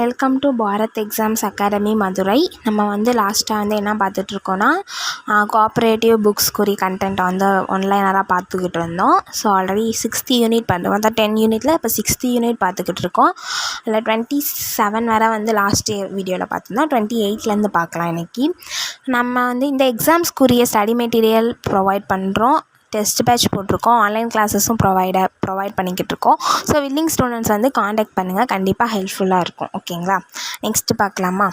Welcome to Bharat exams academy Madurai நம்ம வந்து லாஸ்ட்டாக வந்து என்ன பார்த்துட்ருக்கோன்னா கோஆப்ரேட்டிவ் புக்ஸ் குறி கண்டென்ட் வந்து ஒன்லைனராக பார்த்துக்கிட்டு இருந்தோம். ஸோ ஆல்ரெடி சிக்ஸ்த்து யூனிட் பண்ணுறோம் அதான் டென் யூனிட்டில் இப்போ சிக்ஸ்த்து யூனிட் பார்த்துக்கிட்டு இருக்கோம் அதில் டுவெண்ட்டி செவன் வரை வந்து லாஸ்ட் வீடியோவில் பார்த்துருந்தோம். டுவெண்ட்டி எயிட்லேருந்து பார்க்கலாம் இன்றைக்கி நம்ம வந்து இந்த எக்ஸாம்ஸ்க்குரிய ஸ்டடி மெட்டீரியல் ப்ரொவைட் பண்ணுறோம் டெஸ்ட் பேட்ச் போட்டிருக்கோம். ஆன்லைன் கிளாஸஸும் ப்ரொவைட ப்ரொவைட் பண்ணிக்கிட்டு இருக்கோம் ஸோ வில்லிங் ஸ்டூடெண்ட்ஸ் வந்து காண்டாக்ட் பண்ணுங்கள் கண்டிப்பாக ஹெல்ப்ஃபுல்லாக இருக்கும். ஓகேங்களா நெக்ஸ்ட்டு பார்க்கலாமா?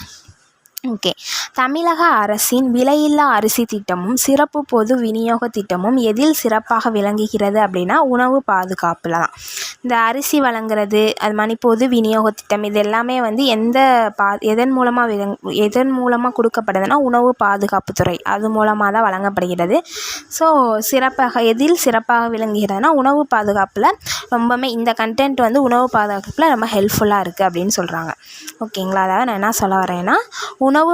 ஓகே தமிழக அரசின் விலையில்லா அரிசி திட்டமும் சிறப்பு பொது விநியோக திட்டமும் எதில் சிறப்பாக விளங்குகிறது அப்படின்னா உணவு பாதுகாப்பில் தான். இந்த அரிசி வழங்குறது அது மாதிரி பொது விநியோக திட்டம் இது எல்லாமே வந்து எந்த பா எதன் மூலமாக விளங் எதன் மூலமாக கொடுக்கப்படுதுன்னா உணவு பாதுகாப்புத்துறை அது மூலமாக தான் வழங்கப்படுகிறது. ஸோ சிறப்பாக எதில் சிறப்பாக விளங்குகிறதுனா உணவு பாதுகாப்பில் ரொம்பவுமே இந்த கண்டென்ட் வந்து உணவு பாதுகாப்பில் ரொம்ப ஹெல்ப்ஃபுல்லாக இருக்குது அப்படின்னு சொல்கிறாங்க ஓகேங்களா அதாவது நான் என்ன சொல்ல வரேன்னா உணவு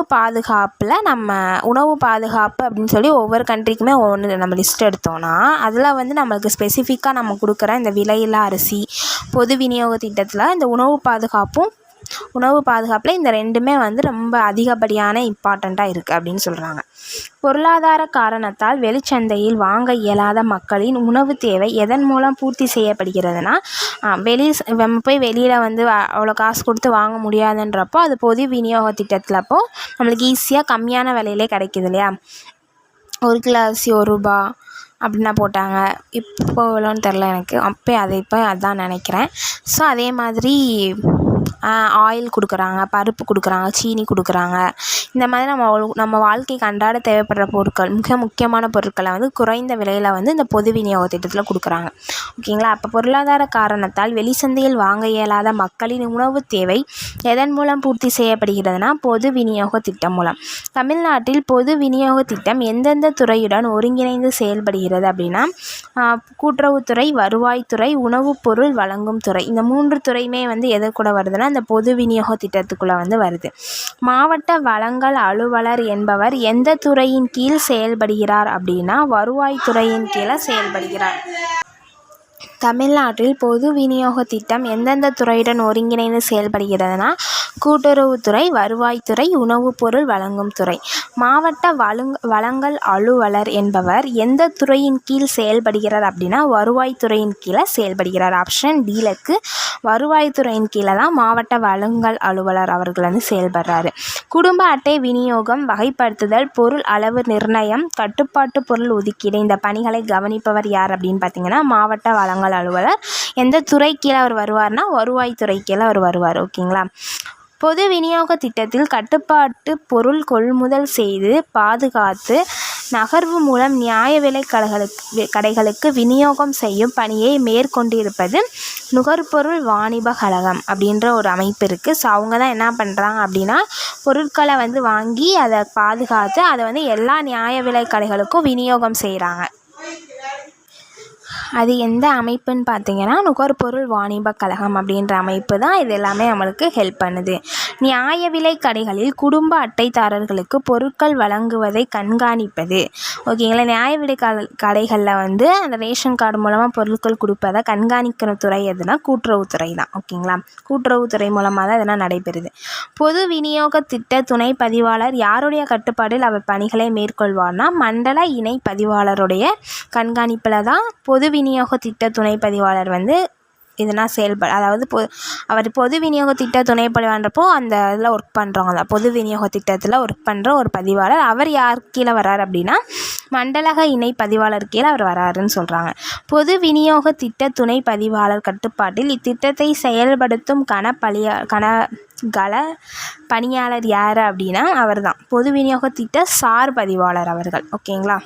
பாதுகாப்பில் நம்ம உணவு பாதுகாப்பு அப்படின்னு சொல்லி ஒவ்வொரு கண்ட்ரிக்குமே ஒன்று நம்ம லிஸ்ட் எடுத்தோம்னா அதில் வந்து நம்மளுக்கு ஸ்பெசிஃபிக்காக நம்ம கொடுக்குற இந்த விலையில்லா அரிசி பொது விநியோக திட்டத்தில் இந்த உணவு பாதுகாப்பும் உணவு பாதுகாப்பில் இந்த ரெண்டுமே வந்து ரொம்ப அதிகப்படியான இம்பார்ட்டண்ட்டாக இருக்குது அப்படின்னு சொல்கிறாங்க பொருளாதார காரணத்தால் வெளிச்சந்தையில் வாங்க இயலாத மக்களின் உணவு தேவை எதன் மூலம் பூர்த்தி செய்யப்படுகிறதுனா வெளி நம்ம போய் வெளியில் வந்து அவ்வளோ காசு கொடுத்து வாங்க முடியாதுன்றப்போ அது பொது விநியோக திட்டத்தில்ப்போ நம்மளுக்கு ஈஸியாக கம்மியான விலையிலே கிடைக்கிது இல்லையா? ஒரு கிலோ அரிசி ஒரு ரூபா அப்படின்னா போட்டாங்க. இப்போ எவ்வளோன்னு தெரில எனக்கு. அப்போ அதை இப்போ அதான் நினைக்கிறேன். ஸோ அதே மாதிரி ஆயில் கொடுக்குறாங்க பருப்பு கொடுக்குறாங்க சீனி கொடுக்குறாங்க. இந்த மாதிரி நம்ம நம்ம வாழ்க்கைக்கு அன்றாட தேவைப்படுற பொருட்கள் மிக முக்கியமான பொருட்களை வந்து குறைந்த விலையில் வந்து இந்த பொது விநியோக திட்டத்தில் கொடுக்குறாங்க. ஓகேங்களா? அப்போ பொருளாதார காரணத்தால் வெளிச்சந்தையில் வாங்க இயலாத மக்களின் உணவு தேவை எதன் மூலம் பூர்த்தி செய்யப்படுகிறதுனா பொது விநியோக திட்டம் மூலம். தமிழ்நாட்டில் பொது விநியோக திட்டம் எந்தெந்த துறையுடன் ஒருங்கிணைந்து செயல்படுகிறது அப்படின்னா கூட்டுறவுத்துறை வருவாய்த்துறை உணவுப் பொருள் வழங்கும் துறை. இந்த மூன்று துறையுமே வந்து எதற்கூட கூட வருதுன்னா இந்த பொது விநியோக திட்டத்துக்குள்ளே வந்து வருது. மாவட்ட வழங்கல் அலுவலர் என்பவர் எந்த துறையின் கீழ் செயல்படுகிறார் அப்படின்னா வருவாய்த்துறையின் கீழே செயல்படுகிறார். தமிழ்நாட்டில் பொது விநியோக திட்டம் எந்தெந்த துறையுடன் ஒருங்கிணைந்து செயல்படுகிறதுனா கூட்டுறவுத்துறை வருவாய்த்துறை உணவுப் பொருள் வழங்கும் துறை. மாவட்ட வழங் வழங்கல் அலுவலர் என்பவர் எந்த துறையின் கீழ் செயல்படுகிறார் அப்படின்னா வருவாய்த்துறையின் கீழே செயல்படுகிறார். ஆப்ஷன் டீலக்கு வருவாய்த்துறையின் கீழே தான் மாவட்ட வழங்கல் அலுவலர் அவர்கள் வந்து செயல்படுறாரு. குடும்ப அட்டை விநியோகம் வகைப்படுத்துதல் பொருள் அளவு நிர்ணயம் கட்டுப்பாட்டு பொருள் ஒதுக்கீடு இந்த பணிகளை கவனிப்பவர் யார் அப்படின்னு பார்த்தீங்கன்னா மாவட்ட வழங்கல் அலுவலர். எந்த துறை கீழே அவர் வருவார்னா வருவாய்த்துறை கீழே அவர் வருவார். ஓகேங்களா? பொது விநியோக திட்டத்தில் கட்டுப்பாட்டு பொருள் கொள்முதல் செய்து பாதுகாத்து நகர்வு மூலம் நியாய விலை கடைகளுக்கு கடைகளுக்கு விநியோகம் செய்யும் பணியை மேற்கொண்டிருப்பது நுகர்பொருள் வாணிப கழகம் அப்படின்ற ஒரு அமைப்பு இருக்குது ஸோ அவங்க தான் என்ன பண்ணுறாங்க அப்படின்னா பொருட்களை வந்து வாங்கி அதை பாதுகாத்து அதை வந்து எல்லா நியாய விலை கடைகளுக்கும் விநியோகம் செய்கிறாங்க அது எந்த அமைப்புன்னு பார்த்தீங்கன்னா நுகர்பொருள் வாணிப கழகம் அப்படின்ற அமைப்பு தான் இது எல்லாமே நம்மளுக்கு ஹெல்ப் பண்ணுது. நியாய விலை கடைகளில் குடும்ப அட்டைதாரர்களுக்கு பொருட்கள் வழங்குவதை கண்காணிப்பது. ஓகேங்களா நியாய விலை கடைகளில் வந்து அந்த ரேஷன் கார்டு மூலமாக பொருட்கள் கொடுப்பதை கண்காணிக்கிற துறை எதுனா கூட்டுறவுத்துறை தான். ஓகேங்களா கூட்டுறவுத்துறை மூலமாக தான் இதெல்லாம் நடைபெறுது. பொது விநியோக திட்ட துணை பதிவாளர் யாருடைய கட்டுப்பாடில் அவர் பணிகளை மேற்கொள்வார்னா மண்டல இணை பதிவாளருடைய கண்காணிப்பில் தான் பொது விநியோக விநியோக திட்ட துணை பதிவாளர் வந்து இதெல்லாம் செயல்பட அதாவது பொ அவர் பொது விநியோக திட்ட துணை பதிவாளர்ன்றப்போ அந்த இதில் ஒர்க் பண்ணுறவங்க தான். பொது விநியோக திட்டத்தில் ஒர்க் பண்ணுற ஒரு பதிவாளர். அவர் யார் கீழே வரார் அப்படின்னா மண்டலக இணை பதிவாளர் கீழே அவர் வராருன்னு சொல்கிறாங்க பொது விநியோக திட்ட துணை பதிவாளர் கட்டுப்பாட்டில் இத்திட்டத்தை செயல்படுத்தும் கணப்பணியா கண கல பணியாளர் யார் அப்படின்னா அவர் தான் பொது விநியோக திட்ட சார் பதிவாளர் அவர்கள். ஓகேங்களா?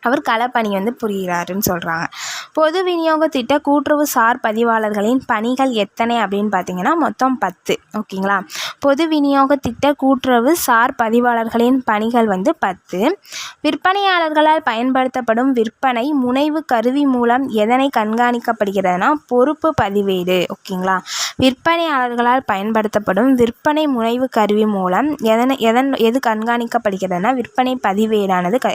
அவர் களப்பணி வந்து புரிகிறாருன்னு சொல்கிறாங்க பொது விநியோக திட்ட கூட்டுறவு சார் பதிவாளர்களின் பணிகள் எத்தனை அப்படின்னு பார்த்தீங்கன்னா மொத்தம் பத்து. ஓகேங்களா? பொது விநியோக திட்ட கூட்டுறவு சார் பதிவாளர்களின் பணிகள் வந்து பத்து. விற்பனையாளர்களால் பயன்படுத்தப்படும் விற்பனை முனைவு கருவி மூலம் எதனை கண்காணிக்கப்படுகிறதுனா பொறுப்பு பதிவேடு. ஓகேங்களா? விற்பனையாளர்களால் பயன்படுத்தப்படும் விற்பனை முனைவு கருவி மூலம் எதனை எதன் எது கண்காணிக்கப்படுகிறதுனா விற்பனை பதிவேடானது க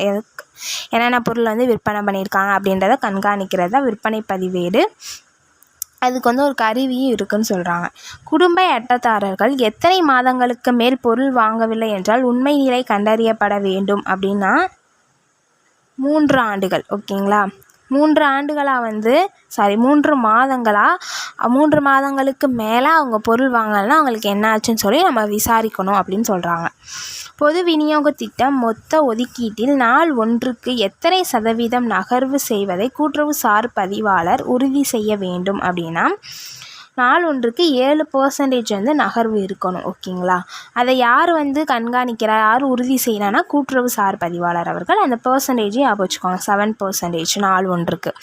என்னென்ன பொருள் வந்து விற்பனை பண்ணியிருக்காங்க அப்படின்றத கண்காணிக்கிறது தான் விற்பனை பதிவேடு. அதுக்கு வந்து ஒரு கருவியும் இருக்குன்னு சொல்கிறாங்க குடும்ப அட்டதாரர்கள் எத்தனை மாதங்களுக்கு மேல் பொருள் வாங்கவில்லை என்றால் உண்மை நிலை கண்டறியப்பட வேண்டும் அப்படின்னா மூன்று ஆண்டுகள். ஓகேங்களா? மூன்று ஆண்டுகளாக வந்து சாரி மூன்று மாதங்களாக மூன்று மாதங்களுக்கு மேலே அவங்க பொருள் வாங்கலைன்னா அவங்களுக்கு என்ன ஆச்சுன்னு சொல்லி நம்ம விசாரிக்கணும் அப்படின்னு சொல்கிறாங்க பொது விநியோக திட்டம் மொத்த ஒதுக்கீட்டில் நாள் ஒன்றுக்கு எத்தனை சதவீதம் நகர்வு செய்வதை கூட்டுறவு சார் பதிவாளர் உறுதி செய்ய வேண்டும் அப்படின்னா நாள் ஒன்றுக்கு ஏழு பர்சன்டேஜ் வந்து நகர்வு இருக்கணும் ஓகேங்களா? அதை யார் வந்து கண்காணிக்கிறா யார் உறுதி செய்கிறான்னா கூட்டுறவு சார் பதிவாளர் அவர்கள். அந்த பர்சன்டேஜையும் ஞாபகம் வச்சுக்கோங்க செவன் பர்சன்டேஜ் நாள் ஒன்றுக்கு.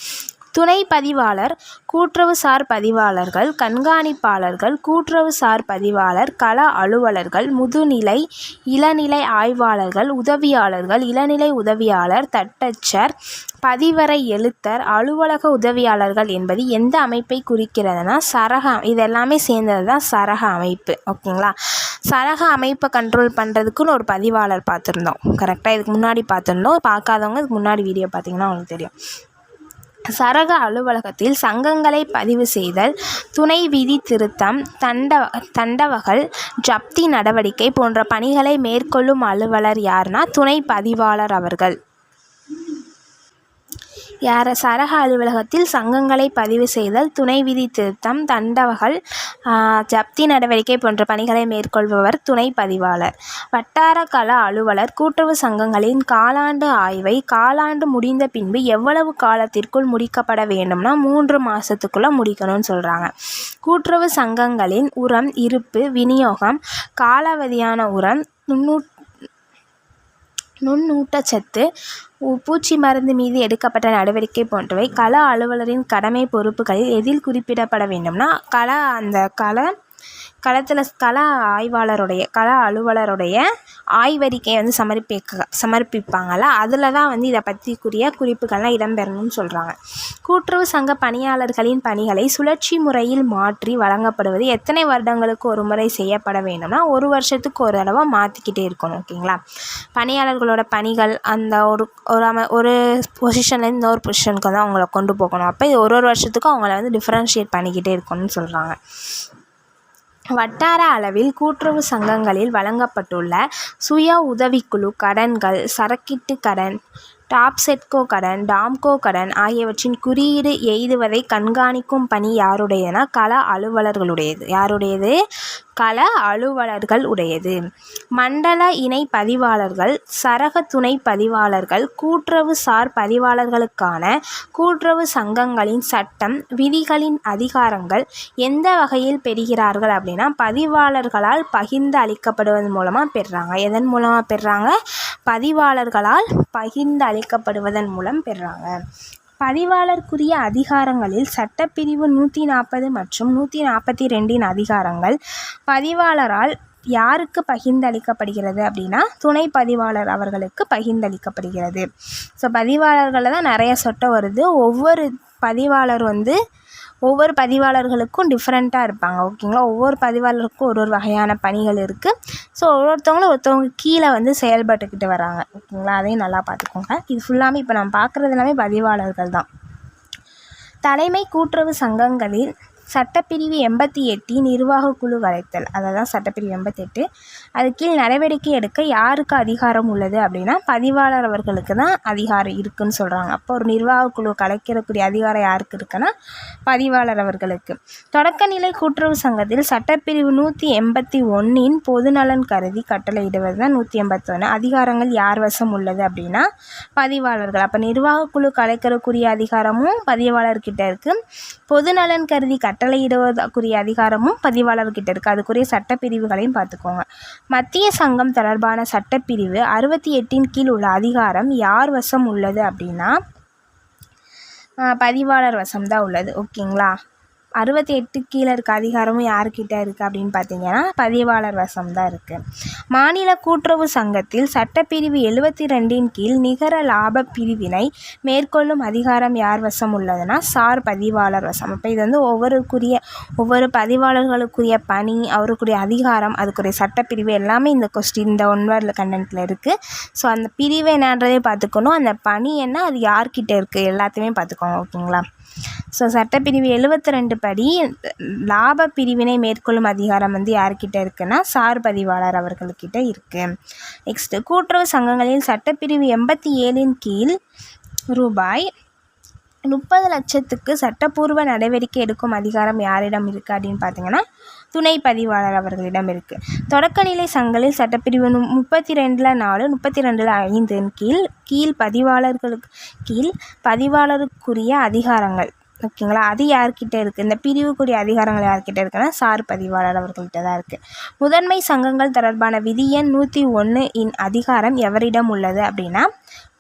துணை பதிவாளர் கூட்டுறவு சார் பதிவாளர்கள் கண்காணிப்பாளர்கள் கூட்டுறவு சார் பதிவாளர் கள அலுவலர்கள் முதுநிலை இளநிலை ஆய்வாளர்கள் உதவியாளர்கள் இளநிலை உதவியாளர் தட்டச்சர் பதிவரை எழுத்தர் அலுவலக உதவியாளர்கள் என்பது எந்த அமைப்பை குறிக்கிறதுனா சரக இதெல்லாமே சேர்ந்தது தான் சரக அமைப்பு. ஓகேங்களா? சரக அமைப்பை கண்ட்ரோல் பண்ணுறதுக்குன்னு ஒரு பதிவாளர் பார்த்துருந்தோம். கரெக்டாக இதுக்கு முன்னாடி பார்த்துருந்தோம். பார்க்காதவங்க இதுக்கு முன்னாடி வீடியோ பார்த்தீங்கன்னா உங்களுக்கு தெரியும். சரக அலுவலகத்தில் சங்கங்களை பதிவு செய்தல் துணை விதி திருத்தம் தண்ட தண்டவகள் ஜப்தி நடவடிக்கை போன்ற பணிகளை மேற்கொள்ளும் அலுவலர் யாருன்னா துணை பதிவாளர் அவர்கள். யார சரக அலுவலகத்தில் சங்கங்களை பதிவு செய்தல் துணை விதி திருத்தம் தண்டவகல் ஜப்தி நடவடிக்கை போன்ற பணிகளை மேற்கொள்பவர் துணை பதிவாளர். வட்டார கள அலுவலர் கூட்டுறவு சங்கங்களின் காலாண்டு ஆய்வை காலாண்டு முடிந்த பின்பு எவ்வளவு காலத்திற்குள் முடிக்கப்பட வேண்டும்னா மூன்று மாதத்துக்குள்ளே முடிக்கணும்னு சொல்கிறாங்க கூட்டுறவு சங்கங்களின் உரம் இருப்பு விநியோகம் காலாவதியான உரம் நுண்ணூட் நுண்ணூட்டச்சத்து பூச்சி மருந்து மீது எடுக்கப்பட்ட நடவடிக்கை போன்றவை கள அலுவலரின் கடமை பொறுப்புகளில் எதில் குறிப்பிடப்பட வேண்டும்னா கள அந்த கள களத்தில் கள ஆய்வாளருடைய கள அலுவலருடைய ஆய்வறிக்கையை வந்து சமர்ப்பிக்க சமர்ப்பிப்பாங்கள்ல அதில் தான் வந்து இதை பற்றிக்குரிய குறிப்புகள்லாம் இடம்பெறணும்னு சொல்கிறாங்க கூட்டுறவு சங்க பணியாளர்களின் பணிகளை சுழற்சி முறையில் மாற்றி வழங்கப்படுவது எத்தனை வருடங்களுக்கு ஒரு முறை செய்யப்பட வேண்டும்னா ஒரு வருஷத்துக்கு ஒரு தடவை மாற்றிக்கிட்டே இருக்கணும் ஓகேங்களா? பணியாளர்களோட பணிகள் அந்த ஒரு ஒரு அம ஒரு பொசிஷன்லேருந்து இன்னொரு பொசிஷனுக்கு வந்து அவங்கள கொண்டு போகணும். அப்போ இது ஒரு ஒரு வருஷத்துக்கும் அவங்கள வந்து டிஃப்ரென்ஷியேட் பண்ணிக்கிட்டே இருக்கணும்னு சொல்கிறாங்க வட்டார அளவில் கூட்டுறவு சங்கங்களில் வழங்கப்பட்டுள்ள சுய உதவிக்குழு கடன்கள் சரக்கிட்டு கடன் டாப்செட்கோ கடன் டாம்கோ கடன் ஆகியவற்றின் குறியீடு எய்துவதை கண்காணிக்கும் பணி யாருடையதுனா கள அலுவலர்களுடையது. யாருடையது? கள அலுவலர்கள் உடையது. மண்டல இணை பதிவாளர்கள் சரக துணை பதிவாளர்கள் கூட்டுறவு சார் பதிவாளர்களுக்கான கூட்டுறவு சங்கங்களின் சட்டம் விதிகளின் அதிகாரங்கள் எந்த வகையில் பெறுகிறார்கள் அப்படின்னா பதிவாளர்களால் பகிர்ந்து அளிக்கப்படுவதன் மூலமாக பெறுறாங்க. எதன் மூலமாக பெறுறாங்க? பதிவாளர்களால் பகிர்ந்து அளிக்கப்படுவதன் மூலம் பெறுறாங்க. பதிவாளருக்குரிய அதிகாரங்களில் சட்டப்பிரிவு நூற்றி நாற்பது மற்றும் நூற்றி நாற்பத்தி ரெண்டின் அதிகாரங்கள் பதிவாளரால் யாருக்கு பகிர்ந்தளிக்கப்படுகிறது அப்படின்னா துணை பதிவாளர் அவர்களுக்கு பகிர்ந்தளிக்கப்படுகிறது. ஸோ பதிவாளர்களில் தான் நிறைய சட்டம் வருது. ஒவ்வொரு பதிவாளர் வந்து ஒவ்வொரு பதிவாளர்களுக்கும் டிஃப்ரெண்ட்டாக இருப்பாங்க ஓகேங்களா ஒவ்வொரு பதிவாளருக்கும் ஒரு ஒரு வகையான பணிகள் இருக்குது ஸோ ஒவ்வொருத்தவங்களும் ஒருத்தவங்க கீழே வந்து செயல்பட்டுக்கிட்டு வராங்க ஓகேங்களா அதையும் நல்லா பார்த்துக்கோங்க. இது ஃபுல்லாமே இப்போ நம்ம பார்க்குறது எல்லாமே பதிவாளர்கள் தான். தலைமை கூட்டுறவு சங்கங்களில் சட்டப்பிரிவு எண்பத்தி எட்டின் நிர்வாகக் குழு வரைத்தல். தான் சட்டப்பிரிவு எண்பத்தெட்டு அது கீழ் நடவடிக்கை எடுக்க யாருக்கு அதிகாரம் உள்ளது அப்படின்னா பதிவாளர் அவர்களுக்கு தான் அதிகாரம் இருக்குதுன்னு சொல்கிறாங்க அப்போ ஒரு நிர்வாக குழு கலைக்கிறக்கூடிய அதிகாரம் யாருக்கு இருக்குன்னா பதிவாளர் அவர்களுக்கு. தொடக்கநிலை கூட்டுறவு சங்கத்தில் சட்டப்பிரிவு நூற்றி எண்பத்தி ஒன்றின் பொதுநலன் கருதி கட்டளையிடுவது தான் நூற்றி எண்பத்தொன்று அதிகாரங்கள் யார் வசம் உள்ளது அப்படின்னா பதிவாளர்கள். அப்போ நிர்வாக குழு கலைக்கிறக்குரிய அதிகாரமும் பதிவாளர்கிட்ட இருக்குது பொதுநலன் கருதி கட்ட கட்டளையிடுவதற்குரிய அதிகாரமும் பதிவாளர்கிட்ட இருக்குது அதுக்குரிய சட்டப்பிரிவுகளையும் பார்த்துக்கோங்க. மத்திய சங்கம் தொடர்பான சட்டப்பிரிவு அறுபத்தி எட்டின் கீழ் உள்ள அதிகாரம் யார் வசம் உள்ளது அப்படின்னா பதிவாளர் வசம் தான் உள்ளது. ஓகேங்களா? அறுபத்தி எட்டு கீழே இருக்க அதிகாரமும் யாருக்கிட்ட இருக்குது அப்படின்னு பார்த்தீங்கன்னா பதிவாளர் வசம் தான் இருக்குது மாநில கூட்டுறவு சங்கத்தில் சட்டப்பிரிவு எழுபத்தி ரெண்டின் கீழ் நிகர லாப பிரிவினை மேற்கொள்ளும் அதிகாரம் யார் வசம் உள்ளதுன்னா சார் பதிவாளர் வசம். அப்போ இது வந்து ஒவ்வொருக்குரிய ஒவ்வொரு பதிவாளர்களுக்குரிய பணி அவருக்குரிய அதிகாரம் அதுக்குரிய சட்டப்பிரிவு எல்லாமே இந்த கொஸ்டின் இந்த ஒன் வேர்டில் கண்டென்ட்டில் இருக்குது ஸோ அந்த பிரிவு என்னன்றதே பார்த்துக்கணும். அந்த பணி என்ன அது யார்கிட்ட இருக்குது எல்லாத்தையுமே பார்த்துக்கோங்க ஓகேங்களா ஸோ சட்டப்பிரிவு எழுபத்தி ரெண்டு படி லாப பிரிவினை மேற்கொள்ளும் அதிகாரம் வந்து யார்கிட்ட இருக்குன்னா சார் பதிவாளர் அவர்கள்கிட்ட இருக்குது நெக்ஸ்ட்டு கூட்டுறவு சங்கங்களில் சட்டப்பிரிவு எண்பத்தி ஏழின் கீழ் ரூபாய் முப்பது லட்சத்துக்கு சட்டப்பூர்வ நடவடிக்கை எடுக்கும் அதிகாரம் யாரிடம் இருக்குது அப்படின்னு பார்த்தீங்கன்னா துணை பதிவாளர் அவர்களிடம் இருக்குது தொடக்கநிலை சங்கங்களில் சட்டப்பிரிவு முப்பத்தி ரெண்டில் நாலு முப்பத்தி ரெண்டில் ஐந்தின் கீழ் கீழ் பதிவாளர்களுக்கு கீழ் பதிவாளருக்குரிய அதிகாரங்கள். ஓகேங்களா? அது யார்கிட்ட இருக்குது இந்த பிரிவுக்குரிய அதிகாரங்கள் யார்கிட்ட இருக்குன்னா சார் பதிவாளர் அவர்கள்ட்ட தான் இருக்குது முதன்மை சங்கங்கள் தொடர்பான விதி எண் நூற்றி ஒன்று இன் அதிகாரம் எவரிடம் உள்ளது அப்படின்னா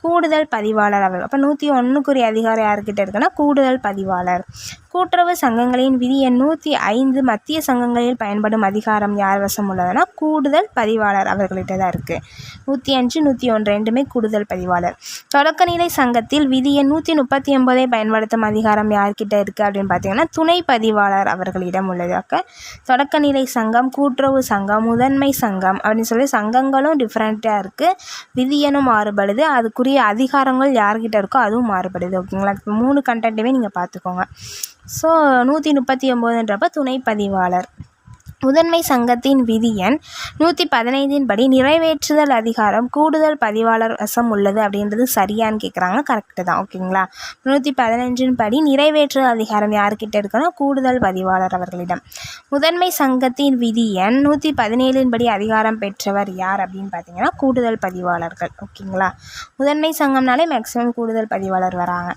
கூடுதல் பதிவாளர் அவர். அப்போ நூற்றி ஒன்றுக்குரிய அதிகாரம் யாருக்கிட்ட இருக்குன்னா கூடுதல் பதிவாளர். கூட்டுறவு சங்கங்களின் விதி எண் நூற்றி ஐந்து மத்திய சங்கங்களில் பயன்படும் அதிகாரம் யார் வசம் உள்ளதுன்னா கூடுதல் பதிவாளர் அவர்கள்ட்ட தான் இருக்குது நூற்றி அஞ்சு நூற்றி ஒன்று ரெண்டுமே கூடுதல் பதிவாளர். தொடக்கநிலை சங்கத்தில் விதி எண் நூற்றி முப்பத்தி ஒன்பதை பயன்படுத்தும் அதிகாரம் யார்கிட்ட இருக்குது அப்படின்னு பார்த்தீங்கன்னா துணை பதிவாளர் அவர்களிடம் உள்ளது. தொடக்கநிலை சங்கம் கூட்டுறவு சங்கம் முதன்மை சங்கம் அப்படின்னு சொல்லி சங்கங்களும் டிஃப்ரெண்ட்டாக இருக்குது விதியனும் மாறுபடுது. அதுக்குரிய அதிகாரங்கள் யார்கிட்ட இருக்கோ அதுவும் மாறுபடுது ஓகேங்களா? இப்போ மூணு கண்டென்ட்டுமே நீங்கள் பார்த்துக்கோங்க ஸோ நூற்றி முப்பத்தி ஒம்போதுன்றப்ப துணை பதிவாளர் முதன்மை சங்கத்தின் விதி எண் நூற்றி பதினைந்தின் படி நிறைவேற்றுதல் அதிகாரம் கூடுதல் பதிவாளர் வசம் உள்ளது அப்படின்றது சரியான்னு கேட்குறாங்க கரெக்டு தான். ஓகேங்களா நூற்றி பதினஞ்சின் படி நிறைவேற்றுதல் அதிகாரம் யார்கிட்ட இருக்குன்னா கூடுதல் பதிவாளர் அவர்களிடம். முதன்மை சங்கத்தின் விதி எண் நூற்றி பதினேழின் படி அதிகாரம் பெற்றவர் யார் அப்படின்னு பார்த்தீங்கன்னா கூடுதல் பதிவாளர்கள். ஓகேங்களா முதன்மை சங்கம்னாலே மேக்ஸிமம் கூடுதல் பதிவாளர் வராங்க.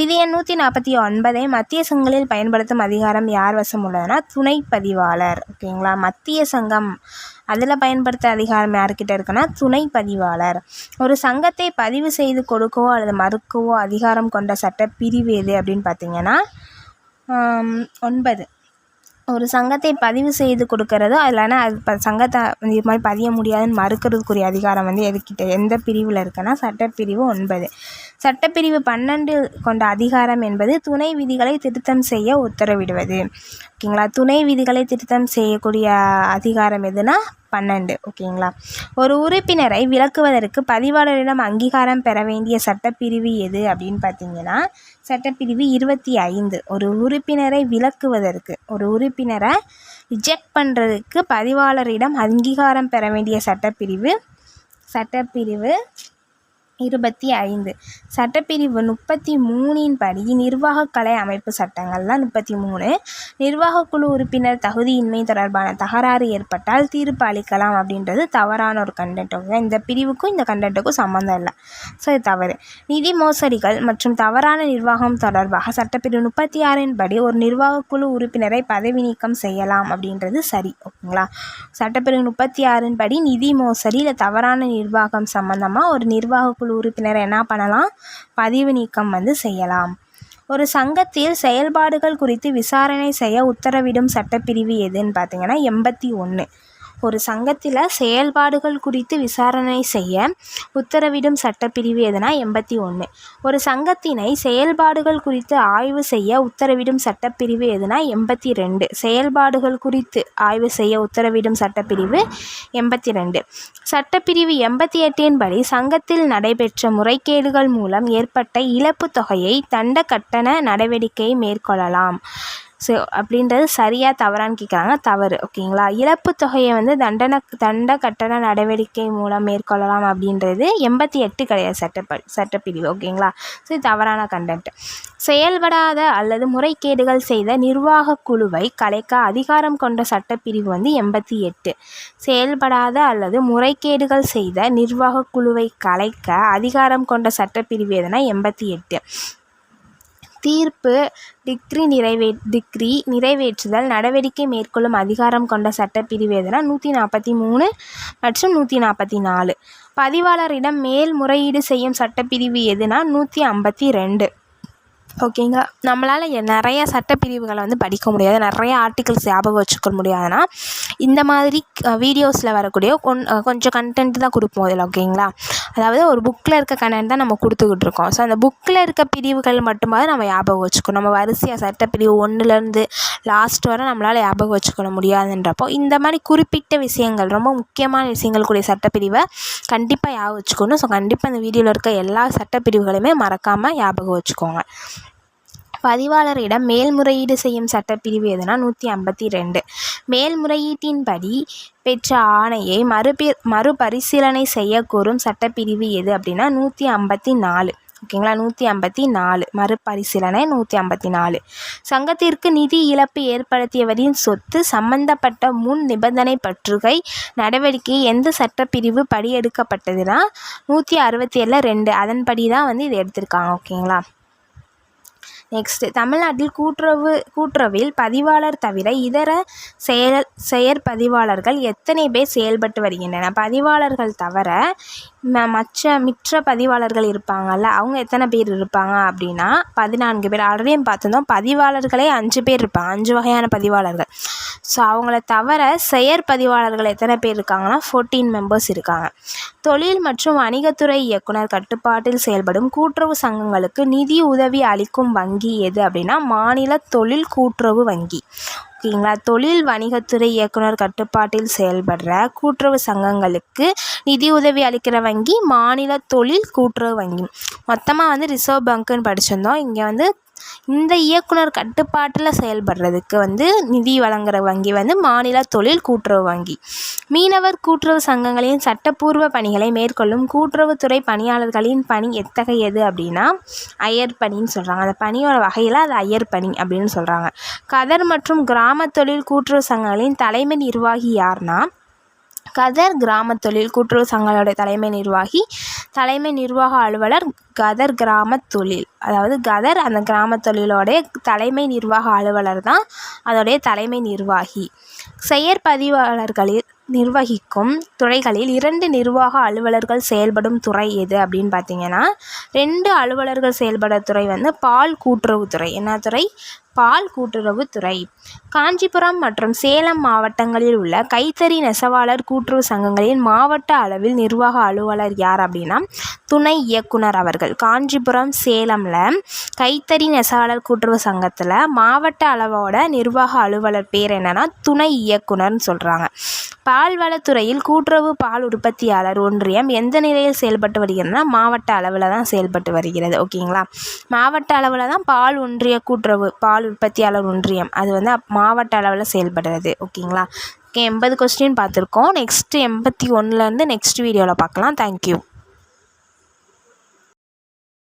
விதி எண் நூற்றி நாற்பத்தி ஒன்பதை மத்திய சங்கங்களில் பயன்படுத்தும் அதிகாரம் யார் வசம் உள்ளதுன்னா துணை பதிவாளர். ஓகேங்களா மத்திய சங்கம். அதில் பயன்படுத்த அதிகாரம் யார்கிட்ட இருக்குன்னா துணை பதிவாளர். ஒரு சங்கத்தை பதிவு செய்து கொடுக்கவோ அல்லது மறுக்கவோ அதிகாரம் கொண்ட சட்ட பிரிவு எது அப்படின்னு பார்த்தீங்கன்னா ஒன்பது. ஒரு சங்கத்தை பதிவு செய்து கொடுக்கறதோ இல்லைன்னா அது இப்போ சங்கத்தை இது மாதிரி பதிய முடியாதுன்னு மறுக்கிறதுக்குரிய அதிகாரம் வந்து எதுக்கிட்ட எந்த பிரிவில் இருக்குன்னா சட்டப்பிரிவு ஒன்பது. சட்டப்பிரிவு பன்னெண்டு கொண்ட அதிகாரம் என்பது துணை விதிகளை திருத்தம் செய்ய உத்தரவிடுவது. ஓகேங்களா துணை விதிகளை திருத்தம் செய்யக்கூடிய அதிகாரம் எதுனா பன்னெண்டு. ஓகேங்களா ஒரு உறுப்பினரை விளக்குவதற்கு பதிவாளரிடம் அங்கீகாரம் பெற வேண்டிய சட்டப்பிரிவு எது அப்படின்னு பார்த்தீங்கன்னா சட்டப்பிரிவு இருபத்தி ஐந்து. ஒரு உறுப்பினரை விலக்குவதற்கு ஒரு உறுப்பினரை ரிஜெக்ட் பண்ணுறதுக்கு பதிவாளரிடம் அங்கீகாரம் பெற வேண்டிய சட்டப்பிரிவு சட்டப்பிரிவு இருபத்தி ஐந்து. சட்டப்பிரிவு முப்பத்தி மூணின் படி நிர்வாகக் கலை அமைப்பு சட்டங்கள்லாம் முப்பத்தி மூணு. நிர்வாகக்குழு உறுப்பினர் தகுதியின்மை தொடர்பான தகராறு ஏற்பட்டால் தீர்ப்பு அளிக்கலாம் அப்படின்றது தவறான ஒரு கண்டென்ட் ஓகே. இந்த பிரிவுக்கும் இந்த கண்டென்ட்டுக்கும் சம்மந்தம் இல்லை. ஸோ இது தவறு. நிதி மோசடிகள் மற்றும் தவறான நிர்வாகம் தொடர்பாக சட்டப்பிரிவு முப்பத்தி ஆறின் படி ஒரு நிர்வாகக் குழு உறுப்பினரை பதவி நீக்கம் செய்யலாம் அப்படின்றது சரி ஓகேங்களா? சட்டப்பிரிவு முப்பத்தி ஆறின் படி நிதி மோசடி இல்லை தவறான நிர்வாகம் சம்மந்தமாக ஒரு நிர்வாகக்குழு குழு உறுப்பினர் என்ன பண்ணலாம்? பதிவு நீக்கம் வந்து செய்யலாம். ஒரு சங்கத்தில் செயல்பாடுகள் குறித்து விசாரணை செய்ய உத்தரவிடும் சட்டப்பிரிவு எதுன்னு பார்த்தீங்கன்னா எண்பத்தி ஒன்று ஒரு சங்கத்தில் செயல்பாடுகள் குறித்து விசாரணை செய்ய உத்தரவிடும் சட்டப்பிரிவு எதுனா எண்பத்தி ஒன்று ஒரு சங்கத்தினை செயல்பாடுகள் குறித்து ஆய்வு செய்ய உத்தரவிடும் சட்டப்பிரிவு எதுனா எண்பத்தி ரெண்டு. செயல்பாடுகள் குறித்து ஆய்வு செய்ய உத்தரவிடும் சட்டப்பிரிவு எண்பத்தி ரெண்டு. சட்டப்பிரிவு எண்பத்தி எட்டின் படி சங்கத்தில் நடைபெற்ற முறைகேடுகள் மூலம் ஏற்பட்ட இழப்பு தொகையை தண்ட கட்டண நடவடிக்கை மேற்கொள்ளலாம். ஸோ அப்படின்றது சரியாக தவறான்னு கேட்குறாங்க தவறு ஓகேங்களா? இழப்பு தொகையை வந்து தண்டனை தண்ட கட்டண நடவடிக்கை மூலம் மேற்கொள்ளலாம் அப்படின்றது எண்பத்தி எட்டு கிடையாது சட்டப்ப சட்டப்பிரிவு ஓகேங்களா? ஸோ இது தவறான கண்டென்ட் செயல்படாத அல்லது முறைகேடுகள் செய்த நிர்வாகக் குழுவை கலைக்க அதிகாரம் கொண்ட சட்டப்பிரிவு வந்து எண்பத்தி எட்டு. செயல்படாத அல்லது முறைகேடுகள் செய்த நிர்வாகக் குழுவை கலைக்க அதிகாரம் கொண்ட சட்டப்பிரிவு எதுனா எண்பத்தி எட்டு. தீர்ப்பு டிக்ரி நிறைவே டிக்ரி நிறைவேற்றுதல் நடவடிக்கை மேற்கொள்ளும் அதிகாரம் கொண்ட சட்டப்பிரிவு எதுனா நூற்றி நாற்பத்தி மூணு மற்றும் நூற்றி நாற்பத்தி நாலு. பதிவாளரிடம் மேல்முறையீடு செய்யும் சட்டப்பிரிவு எதுனா நூற்றி ஐம்பத்தி ரெண்டு. ஓகேங்க. நம்மளால் நிறைய சட்டப்பிரிவுகளை வந்து படிக்க முடியாது. நிறைய ஆர்டிகிள்ஸ் ஞாபகம் வச்சுக்க முடியாதுன்னா இந்த மாதிரி வீடியோஸில் வரக்கூடிய கொன் கொஞ்சம் கண்டென்ட் தான் கொடுப்போம் இதில் ஓகேங்களா? அதாவது ஒரு புக்கில் இருக்க கண்டென்ட் தான் நம்ம கொடுத்துக்கிட்டு இருக்கோம். ஸோ அந்த புக்கில் இருக்க பிரிவுகள் மட்டுமாவது நம்ம ஞாபகம் வச்சுக்கணும். நம்ம வரிசையாக சட்டப்பிரிவு ஒன்றுலேருந்து லாஸ்ட் வரை நம்மளால் ஞாபகம் வச்சுக்கொள்ள முடியாதுன்றப்போ இந்த மாதிரி குறிப்பிட்ட விஷயங்கள் ரொம்ப முக்கியமான விஷயங்கள் கூடிய சட்டப்பிரிவை கண்டிப்பாக ஞாபகம் வச்சுக்கணும். ஸோ கண்டிப்பாக இந்த வீடியோவில் இருக்க எல்லா சட்டப்பிரிவுகளையுமே மறக்காமல் ஞாபகம் வச்சுக்கோங்க. பதிவாளரிடம் மேல்முறையீடு செய்யும் சட்டப்பிரிவு எதுனா நூற்றி ஐம்பத்தி ரெண்டு. மேல்முறையீட்டின்படி பெற்ற ஆணையை மறுபி மறுபரிசீலனை செய்யக்கோரும் சட்டப்பிரிவு எது அப்படின்னா நூற்றி ஐம்பத்தி நாலு. ஓகேங்களா? நூற்றி ஐம்பத்தி நாலு. மறுபரிசீலனை நூற்றி ஐம்பத்தி நாலு. சங்கத்திற்கு நிதி இழப்பு ஏற்படுத்தியவரின் சொத்து சம்பந்தப்பட்ட முன் நிபந்தனை பற்றுகை நடவடிக்கை எந்த சட்டப்பிரிவு படி எடுக்கப்பட்டதுன்னா நூற்றி அறுபத்தி ஏழில் ரெண்டு. அதன்படி தான் வந்து இதை எடுத்திருக்காங்க. ஓகேங்களா? நெக்ஸ்ட்டு தமிழ்நாட்டில் கூட்டுறவு கூட்டுறவில் பதிவாளர் தவிர இதர செயல் செயற்பதிவாளர்கள் எத்தனை பேர் செயல்பட்டு வருகின்றன பதிவாளர்கள் தவிர ம மற்ற மிற்ற பதிவாளர்கள் இருப்பாங்கள்ல அவங்க எத்தனை பேர் இருப்பாங்க அப்படின்னா பதினான்கு பேர். ஆல்ரெடி பார்த்துருந்தோம் பதிவாளர்களே அஞ்சு பேர் இருப்பாங்க. அஞ்சு வகையான பதிவாளர்கள். ஸோ அவங்கள தவிர செயற்பதிவாளர்கள் எத்தனை பேர் இருக்காங்கன்னா ஃபோர்டீன் மெம்பர்ஸ் இருக்காங்க. தொழில் மற்றும் வணிகத்துறை இயக்குனர் கட்டுப்பாட்டில் செயல்படும் கூட்டுறவு சங்கங்களுக்கு நிதி உதவி அளிக்கும் வங்கி எது அப்படின்னா மாநில தொழில் கூட்டுறவு வங்கி. ஓகேங்களா தொழில் வணிகத்துறை இயக்குனர் கட்டுப்பாட்டில் செயல்படுற கூட்டுறவு சங்கங்களுக்கு நிதி உதவி அளிக்கிற வங்கி மாநில தொழில் கூட்டுறவு வங்கி. மொத்தமாக வந்து ரிசர்வ் பேங்க்குன்னு படிச்சிருந்தோம். இங்கே வந்து இந்த இயக்குனர் கட்டுப்பாட்டில் செயல்படுறதுக்கு வந்து நிதி வழங்குகிற வங்கி வந்து மாநில தொழில் கூட்டுறவு வங்கி. மீனவர் கூட்டுறவு சங்கங்களின் சட்டப்பூர்வ பணிகளை மேற்கொள்ளும் கூட்டுறவுத்துறை பணியாளர்களின் பணி எத்தகையது அப்படின்னா அயர் பணின்னு சொல்கிறாங்க அந்த பணியோட வகையில் அது அயர் பணி அப்படின்னு சொல்கிறாங்க கதர் மற்றும் கிராம தொழில் கூட்டுறவு சங்கங்களின் தலைமை நிர்வாகி யார்னா கதர் கிராம தொழில் கூட்டுறவு சங்கங்களோட தலைமை நிர்வாகி தலைமை நிர்வாக அலுவலர் கதர் கிராம தொழில். அதாவது கதர் அந்த கிராம தொழிலோடைய தலைமை நிர்வாக அலுவலர் தான் அதோடைய தலைமை நிர்வாகி. செயற்பதிவாளர்களில் நிர்வகிக்கும் துறைகளில் இரண்டு நிர்வாக அலுவலர்கள் செயல்படும் துறை எது அப்படின்னு பார்த்தீங்கன்னா ரெண்டு அலுவலர்கள் செயல்பட துறை வந்து பால் கூட்டுறவுத்துறை என்ன துறை? பால் கூட்டுறவுத்துறை காஞ்சிபுரம் மற்றும் சேலம் மாவட்டங்களில் உள்ள கைத்தறி நெசவாளர் கூட்டுறவு சங்கங்களின் மாவட்ட அளவில் நிர்வாக அலுவலர் யார் அப்படின்னா துணை இயக்குனர் அவர்கள். காஞ்சிபுரம் சேலமில் கைத்தறி நெசவாளர் கூட்டுறவு சங்கத்தில் மாவட்ட அளவோட நிர்வாக அலுவலர் பேர் என்னென்னா துணை இயக்குனர்னு சொல்கிறாங்க பால்வளத்துறையில் கூட்டுறவு பால் உற்பத்தியாளர் ஒன்றியம் எந்த நிலையில் செயல்பட்டு வருகிறதுனா மாவட்ட அளவில் தான் செயல்பட்டு வருகிறது. ஓகேங்களா? மாவட்ட அளவில் தான் பால் ஒன்றிய கூட்டுறவு பால் உற்பத்தியாளர் ஒன்றியம் அது வந்து மாவட்ட அளவில் செயல்படுறது. ஓகேங்களா? ஓகே எண்பது கொஸ்டின் பார்த்துருக்கோம். நெக்ஸ்ட்டு எண்பத்தி ஒன்றுலேருந்து நெக்ஸ்ட் வீடியோவில் பார்க்கலாம். தேங்க்யூ